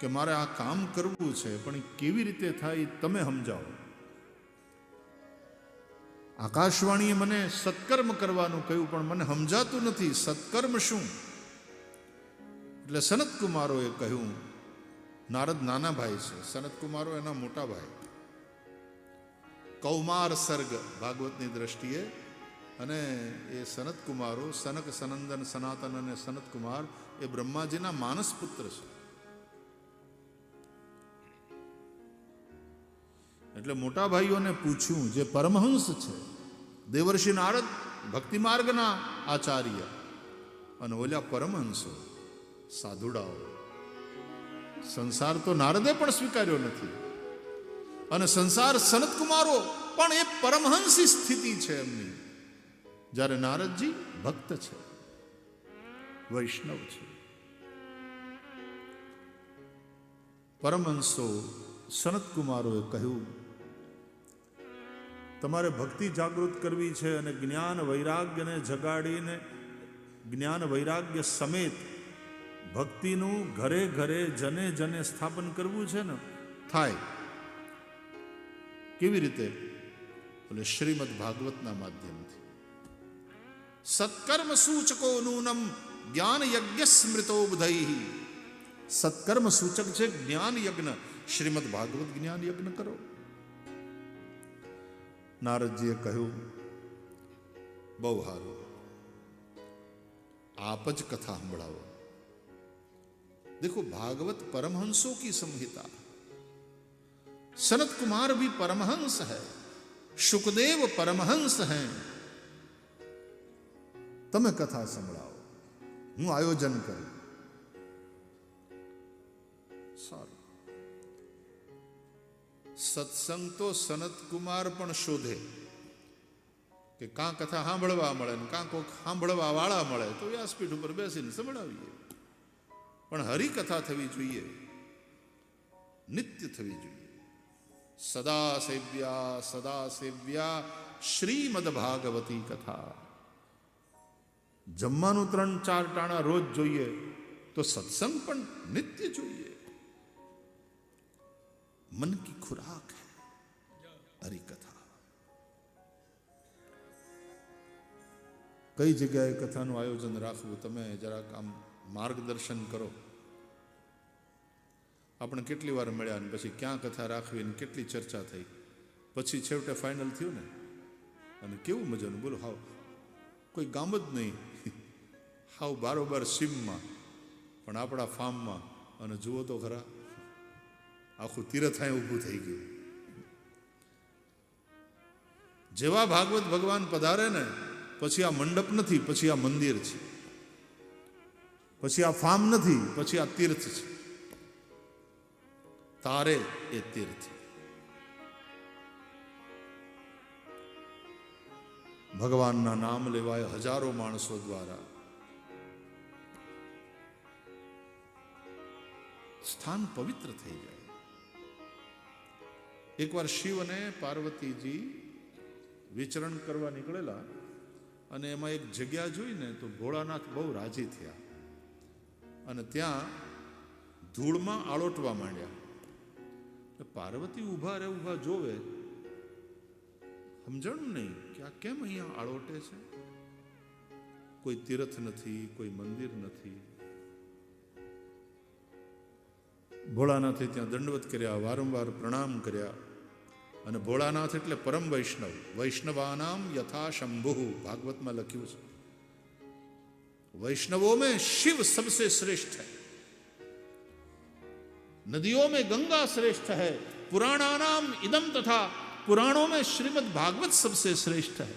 કે મારે આ કામ કરવું છે, પણ કેવી રીતે થાય તમે સમજાવો. આકાશવાણીએ મને સત્કર્મ કરવાનું કહ્યું, પણ મને સમજાતું નથી. સત્કર્મ શું? એટલે સનત કુમારોએ કહ્યું, નારદ નાના ભાઈ છે. સનતકુમારો એના મોટા ભાઈ. કૌમાર સર્ગ ભાગવતની દ્રષ્ટિએ અને એ સનત કુમારો સનક સનંદન સનાતન અને સનત કુમાર એ બ્રહ્માજીના માનસ પુત્ર છે. એટલે મોટા ભાઈઓને પૂછ્યું, જે પરમહંસ છે, દેવર્ષિ નારદ, ભક્તિ માર્ગના આચાર્ય. અને ઓલ્યા, પરમહંસો, સાધુડાઓ, સંસાર તો નારદે પણ સ્વીકાર્યો નથી. અને સંસાર સનતકુમારો પણ એ પરમહંસી સ્થિતિ છે એમની. જ્યારે નારદજી ભક્ત છે, વૈષ્ણવ છે. પરમહંસો, સનતકુમારોએ કહ્યું તમારે ભક્તિ જાગૃત કરવી છે અને જ્ઞાન વૈરાગ્યને જગાડીને, જ્ઞાન વૈરાગ્ય સમેત ભક્તિનું ઘરે ઘરે જને જને સ્થાપન કરવું છે ને, થાય. કેવી રીતે? એટલે શ્રીમદ ભાગવતના માધ્યમથી. સત્કર્મ સૂચકો નૂનમ જ્ઞાન યજ્ઞ સ્મૃતો બુધઈ સત્કર્મ સૂચક છે જ્ઞાન યજ્ઞ. શ્રીમદ ભાગવત જ્ઞાન યજ્ઞ કરો. નારદજીએ કહ્યું બહુ સારું આપ જ કથા સંભળાવો देखो भागवत परमहंसों की संहिता सनत कुमार भी परमहंस है सुखदेव परमहंस हैं તમે કથા સંભળાવો હું આયોજન કરું સારું સત્સંગ તો સનત કુમાર પણ શોધે. કે કાં કથા સાંભળવા મળે ને કાં કોઈક સાંભળવા વાળા મળે, તો વ્યાસપીઠ ઉપર બેસીને સંભળાવીએ. પણ હરિકથા થવી જોઈએ. નિત્ય થવી જોઈએ. સદા સેવ્યા સદા સેવ્યા શ્રીમદ ભાગવતી કથા. જમવાનું ત્રણ ચાર ટાણા રોજ જોઈએ, તો સત્સંગ પણ નિત્ય જોઈએ. મન કી ખુરાક હૈ હરિકથા કઈ જગ્યાએ કથાનું આયોજન રાખવું, તમે જરાક આમ માર્ગદર્શન કરો। આપણે કેટલી વાર મળ્યા ને પછી ક્યાં કથા રાખવી ને કેટલી ચર્ચા થઈ? પછી છેવટે ફાઇનલ થયું ને? અને કેવું મજાનું? બોલો, હાવ. કોઈ ગામ જ નહીં. હાવ બારોબાર સીમમાં. પણ આપણા ફાર્મમાં અને જુઓ તો ખરા આખું તીરથાય ઊભું થઈ ગયું. જેવા ભાગવત ભગવાન પધારે ને, પછી આ મંડપ નથી, પછી આ મંદિર છે. પછી આ ફાર્મ નથી, પછી આ તીર્થ છે. તારે એ તીર્થ. ભગવાનના નામ લેવાય હજારો માણસો દ્વારા. સ્થાન પવિત્ર થઈ જાય. એકવાર શિવ અને પાર્વતીજી વિચરણ કરવા નીકળેલા અને એમાં એક જગ્યા જોઈને તો ભોળાનાથ બહુ રાજી થયા. અને ત્યાં ધૂળમાં આળોટવા માંડ્યા. પાર્વતી ઊભા રે ઊભા જોવે, સમજણ નહીં કે આ કેમ અહીંયા આળોટે છે? કોઈ તીર્થ નથી, કોઈ મંદિર નથી. ભોળાનાથે ત્યાં દંડવત કર્યા, વારંવાર પ્રણામ કર્યા. અને ભોળાનાથ એટલે પરમ વૈષ્ણવ વૈષ્ણવાનામ યથા શંભુ ભાગવતમાં લખ્યું છે वैष्णवों में शिव सबसे श्रेष्ठ है नदियों में गंगा श्रेष्ठ है पुराणानाम इदम तथा पुराणों में श्रीमद् भागवत सबसे श्रेष्ठ है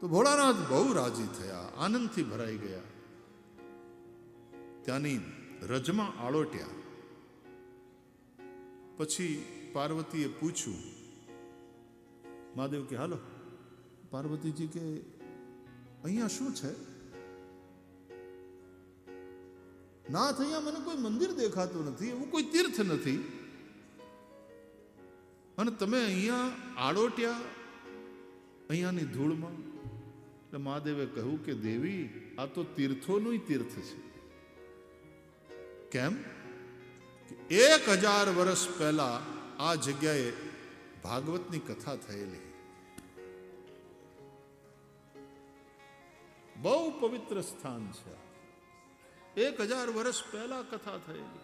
તો ભોળાનાથ બહુ રાજી થયા આનંદથી ભરાઈ ગયા ત્યાંની રજમાં આળોટ્યા પછી પાર્વતીએ પૂછ્યું, મહાદેવ કે, હાલો, પાર્વતીજી કે, અહીંયા શું છે? નાથ, અહીંયા મને કોઈ મંદિર દેખાતું નથી, એવું કોઈ તીર્થ નથી. અને તમે અહીંયા આડોટ્યા અહીંયાની ધૂળમાં? એટલે મહાદેવે કહ્યું કે, દેવી, આ તો તીર્થોનું તીર્થ છે. કેમ? એક હજાર વર્ષ પહેલા આ જગ્યાએ ભાગવતની કથા થયેલી. બહુ પવિત્ર સ્થાન છે. એક હજાર વર્ષ પહેલા કથા થયેલી.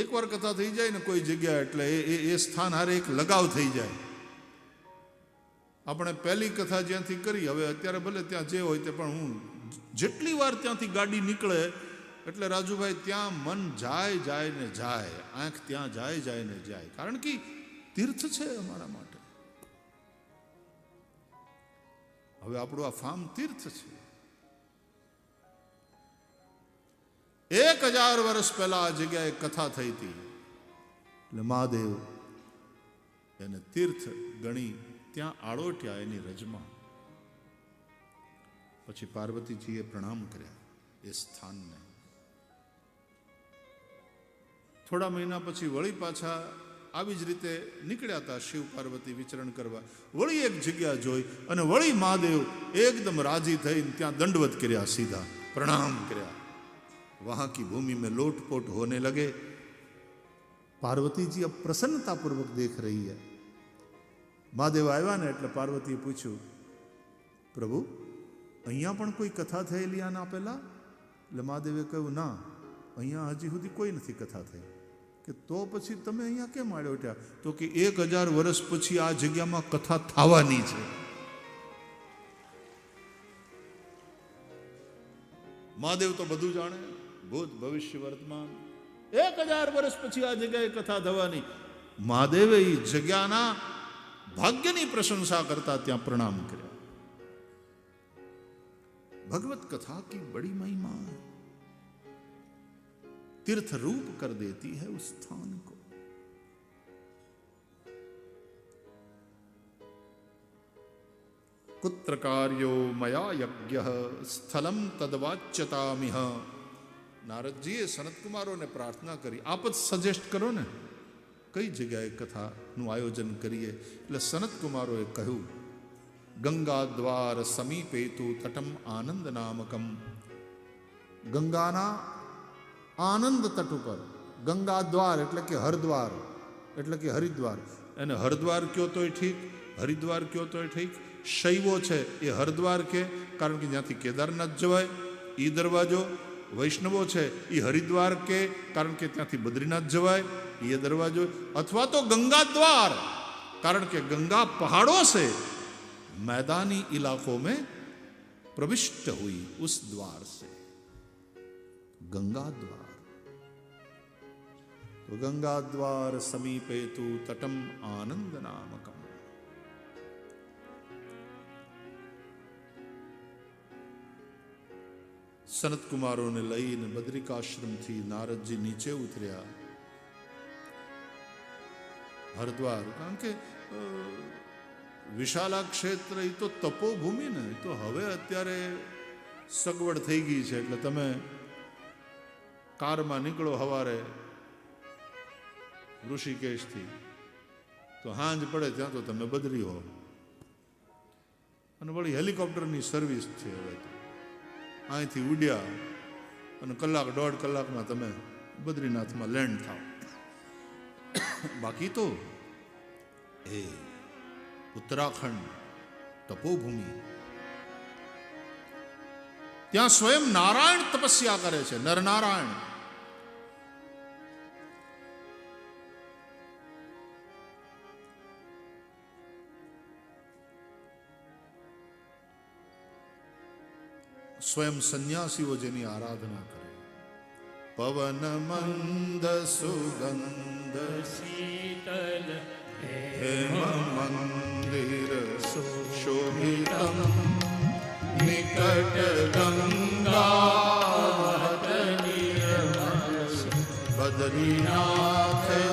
એકવાર કથા થઈ જાય ને કોઈ જગ્યા એટલે એ- એ સ્થાન હારે એક લગાવ થઈ જાય. આપણે પહેલી કથા જ્યાંથી કરી, હવે અત્યારે ભલે ત્યાં જે હોય તે પણ હું જેટલી વાર ત્યાંથી ગાડી નીકળે એટલે રાજુભાઈ, ત્યાં મન જાય જાય ને જાય, આંખ ત્યાં જાય જાય ને જાય. કારણ કે તીર્થ છે અમારા માટે. હવે આપણું આ ફાર્મ તીર્થ છે. એક હજાર વર્ષ પહેલા આ જગ્યાએ કથા થઈ હતી. એટલે મહાદેવ એને તીર્થ ગણી ત્યાં આળોટ્યા એની રજમાં. પછી પાર્વતીજીએ પ્રણામ કર્યા એ સ્થાનને. થોડા મહિના પછી વળી પાછા આવી જ રીતે નીકળ્યા હતા શિવ પાર્વતી વિચરણ કરવા વળી એક જગ્યા જોઈ અને વળી મહાદેવ એકદમ રાજી થઈને ત્યાં દંડવત કર્યા સીધા પ્રણામ કર્યા वहां की भूमि में लोटपोट होने लगे पार्वती जी अब प्रसन्नता पूर्वक देख रही है મહાદેવ આવ્યા ને એટલે પાર્વતીએ પૂછ્યું પ્રભુ અહીંયા પણ કોઈ કથા થયેલી આના પહેલા એટલે મહાદેવે કહ્યું ના અહીંયા હજી સુધી કોઈ નથી કથા થઈ. કે તો પછી તમે અહીંયા કેમ આવ્યો ત્યાં તો કે એક હજાર વર્ષ પછી આ જગ્યામાં કથા થવાની છે. મહાદેવ તો બધું જાણે. ભૂત ભવિષ્ય વર્તમાન. એક હજાર વર્ષ પછી આ જગ્યાએ કથા થવાની. મહાદેવે એ જગ્યાના ભાગ્યની પ્રશંસા કરતા ત્યાં પ્રણામ કર્યા. ભગવત કથા કી બડી મહિમા. तीर्थ रूप कर देती है उस स्थान को कुत्र कार्यो मया यज्ञ स्थलम तदवाच्यतामिह નારદજીએ સનત કુમારોને પ્રાર્થના કરી આપ જ સજેસ્ટ કરો ને કઈ જગ્યાએ કથાનું આયોજન કરીએ એટલે સનત કુમારોએ કહ્યું ગંગા દ્વાર સમીપેતુ તટમ આનંદ નામકમ ગંગાના આનંદ તટ ઉપર. ગંગા દ્વાર એટલે કે હરદ્વાર, એટલે કે હરિદ્વાર. એને હરદ્વાર કયો તોય ઠીક? હરિદ્વાર કયો તોય ઠીક? શૈવો છે, એ હરદ્વાર કે? કારણ કે જ્યાંથી કેદારનાથ જવાય એ દરવાજો. વૈષ્ણવો છે એ હરિદ્વાર કે? કારણ કે ત્યાંથી બદ્રીનાથ જવાય એ દરવાજો. અથવા તો ગંગા દ્વાર કારણ કે ગંગા પહાડો છે, મેદાની ઇલાકો મેં પ્રવિષ્ટ હોઈ ઉસ દ્વાર સે ગંગા દ્વાર ગંગાદ્વાર સમીપે તુ તટમ આનંદ નામકમ સનતકુમારોને લઈને બદ્રિકાશ્રમથી નારદજી નીચે ઉતર્યા હરદ્વાર કારણ કે વિશાલા ક્ષેત્ર એ તો તપોભૂમિ ને તો હવે અત્યારે સગવડ થઈ ગઈ છે એટલે તમે કારમાં નીકળો હવારે ઋષિકેશથી. તો હાંજ પડે ત્યાં તો તમે બદરી હો. અને વળી હેલિકોપ્ટરની સર્વિસ છે હવે તો. અહીંથી ઉડ્યા અને કલાક દોઢ કલાકમાં તમે બદ્રીનાથમાં લેન્ડ થાવ. બાકી તો એ ઉત્તરાખંડ તપોભૂમિ. ત્યાં સ્વયં નારાયણ તપસ્યા કરે છે, નરનારાયણ. સ્વયં સંન્યાસીઓ જેની આરાધના કરે. પવન મંદ સુગંધ શીતલ હેમ મંદિર શોભિતમ. નિકટ ગંગા બદ્રીનાથ